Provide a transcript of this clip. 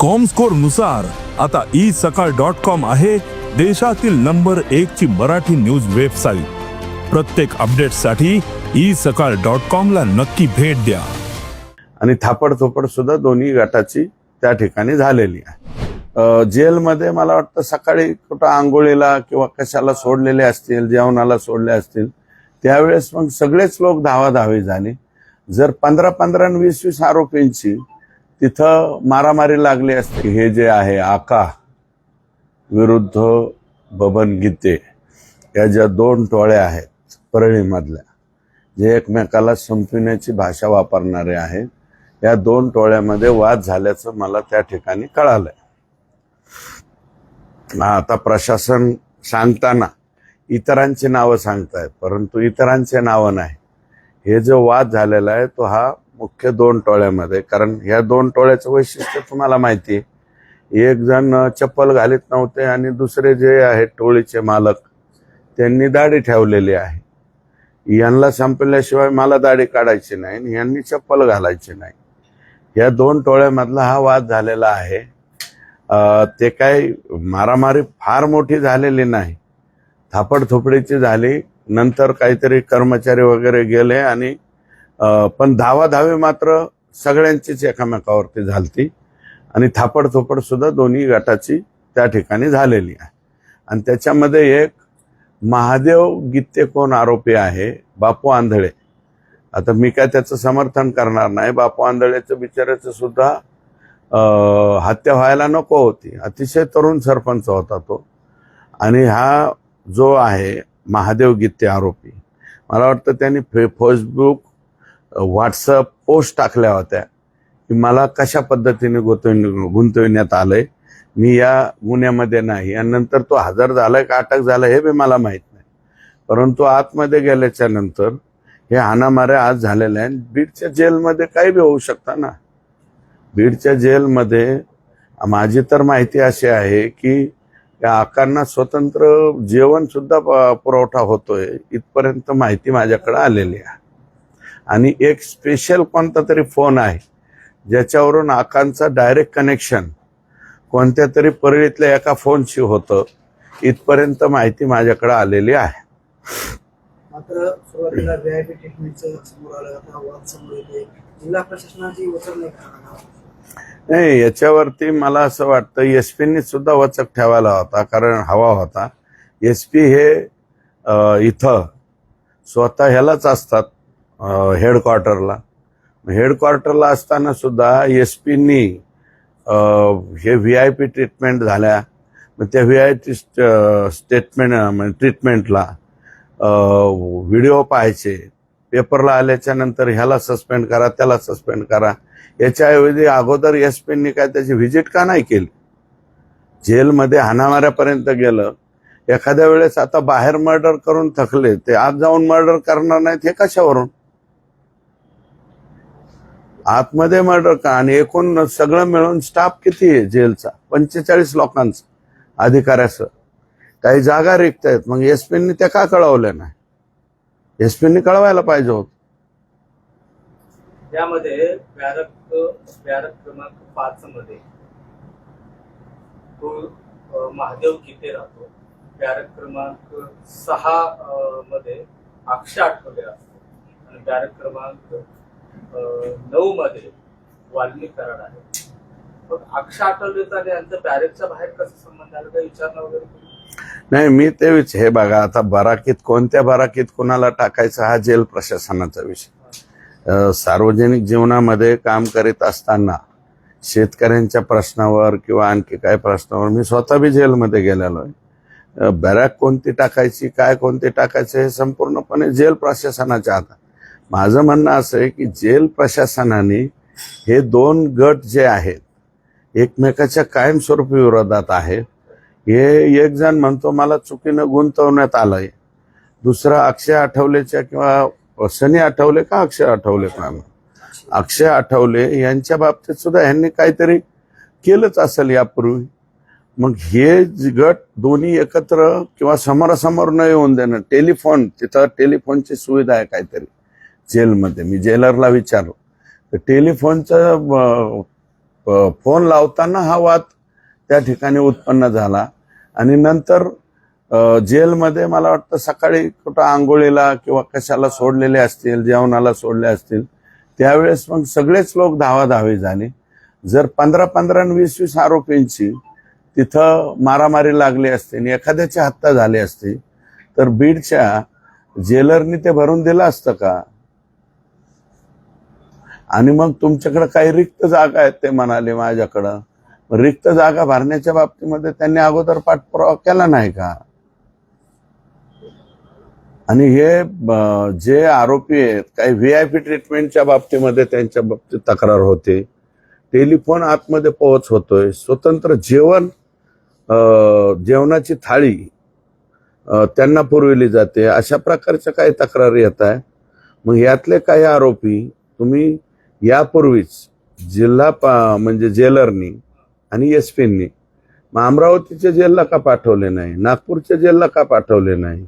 कॉमस्कोरनुसार आता ई सकाळ dot com आहे देशातील नंबर एक ची मराठी न्यूज वेबसाईट प्रत्येक अपडेटसाठी ई सकाळ डॉट कॉम ला नक्की भेट द्या. आणि थापड थोपड सुद्धा दोन्ही गटाची त्या ठिकाणी झालेली आहे. जेलमध्ये मला वाटतं सकाळी कुठं आंघोळीला किंवा कशाला सोडलेले असतील जेवणाला सोडले असतील त्यावेळेस मग सगळेच लोक धावाधावी झाले. जर पंधरा पंधरा आणि वीस वीस आरोपींची तिथं मारामारी लागली असते. हे जे आहे आका विरुद्ध बबन गीते या ज्या दोन टोळ्या आहेत परळीमधल्या जे एकमेकाला संपविण्याची भाषा वापरणारे आहेत या दोन टोळ्यामध्ये वाद झाल्याचं मला त्या ठिकाणी कळालंय. आता प्रशासन सांगताना इतरांची नावं सांगताय परंतु इतरांचे नावं नाही. हे जो वाद झालेला आहे तो हा मुख्य दोन टोळ्यामध्ये. कारण ह्या दोन टोळ्याचं वैशिष्ट्य तुम्हाला माहिती आहे. एक जण चप्पल घालीत नव्हते आणि दुसरे जे आहेत टोळीचे मालक त्यांनी दाढी ठेवलेली आहे. यांना संपल्याशिवाय मला दाढी काढायची नाही आणि यांनी चप्पल घालायची नाही. या दोन टोळ्यामधला हा वाद झालेला आहे. ते काय मारामारी फार मोठी झालेली नाही. थापडथोपडीची झाली. नंतर काहीतरी कर्मचारी वगैरे गेले आणि पण पण धावाधावी मात्र सगळ्यांचीच एकामेकावरती झालती. आणि थापडथोपड सुद्धा दोन्ही गटाची त्या ठिकाणी झालेली आहे. आणि त्याच्यामध्ये एक महादेव गीते कोण आरोपी आहे बापू आंधळे. आता मी काय त्याचं समर्थन करणार नाही. बापू आंधळेचं बिचाराचं सुद्धा हत्या व्हायला नको होती. अतिशय तरुण सरपंच होता तो. आणि हा जो आहे महादेव गीते आरोपी मला वाटतं त्यांनी फे फेसबुक व्हॉट्सअप पोस्ट टाकल्या होत्या की मला कशा पद्धतीने गुंतवून गुंतविण्यात आलंय? मी या गुन्ह्यामध्ये नाही. आणि नंतर तो हजर झालाय का अटक झालाय हे बी मला माहीत नाही. परंतु आतमध्ये गेल्याच्यानंतर हे हाणामारे आज झालेले आहे बीडच्या जेलमध्ये काही बी होऊ शकतं ना. बीडच्या जेलमध्ये माझी तर माहिती अशी आहे की या आकांना स्वतंत्र जेवण सुद्धा प- पुरवठा होतोय. इथपर्यंत माहिती माझ्याकडे आलेली आहे. आणि एक स्पेशल कोणता तरी फोन आहे ज्याच्यावरून आकांचा डायरेक्ट कनेक्शन कोणत्या तरी परळीतल्या एका फोनशी होतं इथपर्यंत माहिती माझ्याकडे आलेली आहे. मात्र सुरुवातीला व्हीआयपी ट्रीटमेंटचं समोर आलं आता वाद समोर येते जिल्हा प्रशासनाची वचक नाही करणार नाही याच्यावरती मला असं वाटतं एस पीनी सुद्धा वचक ठेवायला होता कारण हवा होता. एस पी हे इथं स्वतः ह्यालाच असतात. हेडक्वार्टरला हेडक्वार्टरला असताना सुद्धा एस पीनी हे व्ही आय पी ट्रीटमेंट झाल्या. मग त्या व्ही आय टी स्टेटमेंट ट्रीटमेंटला व्हिडिओ पाहायचे. पेपरला आल्याच्यानंतर ह्याला सस्पेंड करा त्याला सस्पेंड करा. याच्याऐवजी अगोदर एस पीनी काय त्याची व्हिजिट का नाही केली? जेलमध्ये हाणामाऱ्यापर्यंत गेलं. एखाद्या वेळेस आता बाहेर मर्डर करून थकले. ते आत जाऊन मर्डर करणार नाहीत हे कशावरून? आतमध्ये मर्डर का? आणि एकूण सगळं मिळून स्टाफ किती आहे जेलचा? पंचेचाळीस लोकांचा अधिकाऱ्यासह. काही जागा रिक्त आहेत. मग एस पींनी त्या का कळवल्या नाही? एस पींनी कळवायला पाहिजे होत. त्यामध्ये बॅरक बॅरक क्रमांक पाच मध्ये तो महादेव गीते राहतो. बॅरक क्रमांक सहा मध्ये अक्षय आठवले असतो. आणि बॅरक क्रमांक नऊ मध्ये वाल्मिक कराड आहे. मग अक्षय आठवलेचा आणि यांचा बॅरेकच्या बाहेर कसं संबंध आला? काही विचारणं वगैरे नाही मी ते विच हे बघा आता बराकीत कोणत्या बराकीत कोणाला टाकायचं हा जेल प्रशासनाचा विषय. सार्वजनिक जीवनामध्ये काम करीत असताना शेतकऱ्यांच्या प्रश्नावर किंवा आणखी काय प्रश्नावर मी स्वतः बी जेलमध्ये गेलेलो आहे. बॅरॅक कोणती टाकायची काय कोणती टाकायचं हे संपूर्णपणे जेल प्रशासनाच्या हातात. माझं म्हणणं असं आहे की जेल प्रशासनाने हे दोन गट जे आहेत एकमेकाच्या कायमस्वरूपी विरोधात आहेत हे एक जण म्हणतो मला चुकीनं गुंतवण्यात आलंय. दुसरा अक्षय आठवलेच्या किंवा सनी आठवले का अक्षय आठवले का अक्षय आठवले यांच्या बाबतीत सुद्धा ह्यांनी काहीतरी केलंच असेल यापूर्वी. मग हे जे गट दोन्ही एकत्र किंवा समोरासमोर न येऊन देणं टेलिफोन तिथं टेलिफोनची सुविधा आहे काहीतरी. जेलमध्ये. मी जेलरला विचारलो. तर टेलिफोनचं फोन लावताना हा वाद त्या ठिकाणी उत्पन्न झाला. आणि नंतर जेलमध्ये मला वाटतं सकाळी कुठं आंघोळीला किंवा कशाला सोडलेले असतील जेवणाला सोडले असतील त्यावेळेस मग सगळेच लोक धावाधावी झाले. जर पंधरा पंधरा आणि वीस वीस आरोपींची तिथं मारामारी लागली असते आणि एखाद्याची हत्या झाली असती तर बीडच्या जेलरनी ते भरून दिलं असतं का? आणि मग तुमच्याकडं काही रिक्त जागा आहेत ते म्हणाले माझ्याकडं. रिक्त जागा भरण्याच्या बाबतीमध्ये त्यांनी अगोदर पाठपुरावा केला नाही का? आणि हे जे आरोपी आहेत काही व्ही आय पी ट्रीटमेंटच्या बाबतीमध्ये त्यांच्या बाबतीत तक्रार होते. टेलिफोन आतमध्ये पोहोच होतोय. स्वतंत्र जेवण जेवणाची थाळी त्यांना पुरविली जाते. अशा प्रकारच्या काही तक्रारी येत आहे मग यातले काही आरोपी तुम्ही यापूर्वीच जिल्हा पा म्हणजे जेलरनी आणि एस पींनी मग अमरावतीच्या जेलला का पाठवले नाही? नागपूरच्या जेलला का पाठवले नाही?